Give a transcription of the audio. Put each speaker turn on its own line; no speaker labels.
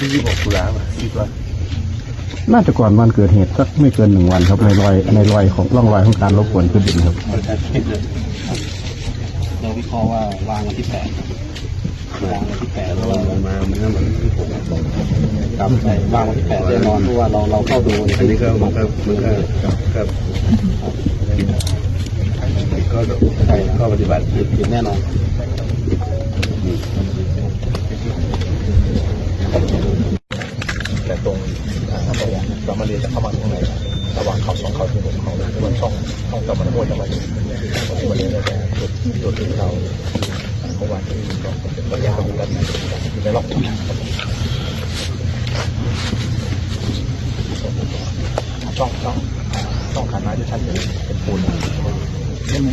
ที่ยี่สิบหกตุลาป่ะคิดว่า
น่าจะก่อนวันเกิดเหตุสักไม่เกินหนึ่งวันครับในรอยในรอยของร่องรอยของการรบกวนพื้นดินครับ
มันจะคิดเลย
เราวิเคราะห์ว่าวางวันที่แปดวางวันที่แปด
แต่
เพราะ
ว่า
ว่า
มันมามันก็เหมือนที่ผมบอก
ครับใช่วางวันที่แปดแน่นอนเพราะว่าเราเราเข้าดู
อันนี้ก็มันก็มันก็ครับก็ก็ปฏิบัติ
ผิดผิดแน่นอน
ตรงอ่าถ้าบอกว่าเรามาเรียนจะเข้ามาตรงไหนระหว่างเขาสองเขาที่ผมเขาบนช่องช่องตะมันห้วยตะมันที่วันนี้เราจะจุดจุดที่เราเพราะว่าที่ก็เป็นระยะอยู่กันอยู่ในล็อกช่องช่องช่องขาน้าที่ชั้นหนึ่งเป็นปูนใช่ไหม